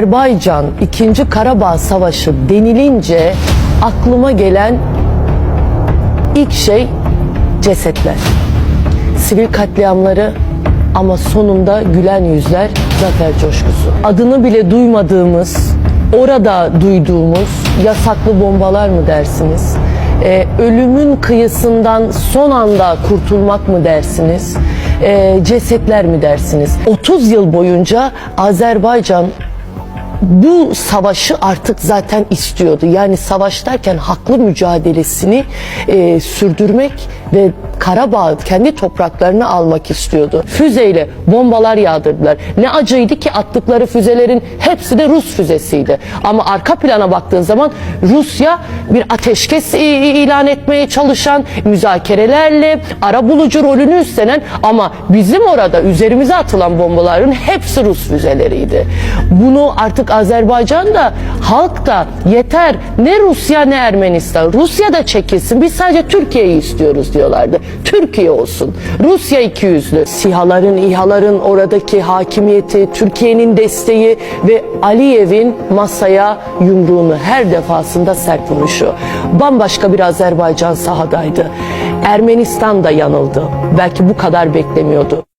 Azerbaycan 2. Karabağ Savaşı denilince aklıma gelen ilk şey cesetler. Sivil katliamları ama sonunda gülen yüzler, zafer coşkusu. Adını bile duymadığımız, orada duyduğumuz yasaklı bombalar mı dersiniz? Ee, ölümün kıyısından son anda kurtulmak mı dersiniz? Ee, cesetler mi dersiniz? 30 yıl boyunca Azerbaycan bu savaşı artık zaten istiyordu. Yani savaş derken haklı mücadelesini e, sürdürmek ve Karabağ kendi topraklarını almak istiyordu. Füzeyle bombalar yağdırdılar. Ne acıydı ki attıkları füzelerin hepsi de Rus füzesiydi. Ama arka plana baktığın zaman Rusya bir ateşkes ilan etmeye çalışan müzakerelerle ara bulucu rolünü üstlenen ama bizim orada üzerimize atılan bombaların hepsi Rus füzeleriydi. Bunu artık Azerbaycan da halk da yeter ne Rusya ne Ermenistan. Rusya da çekilsin biz sadece Türkiye'yi istiyoruz diyorlardı. Türkiye olsun. Rusya iki yüzlü. SİHA'ların, İHA'ların oradaki hakimiyeti, Türkiye'nin desteği ve Aliyev'in masaya yumruğunu her defasında sert vuruşu. Bambaşka bir Azerbaycan sahadaydı. Ermenistan da yanıldı. Belki bu kadar beklemiyordu.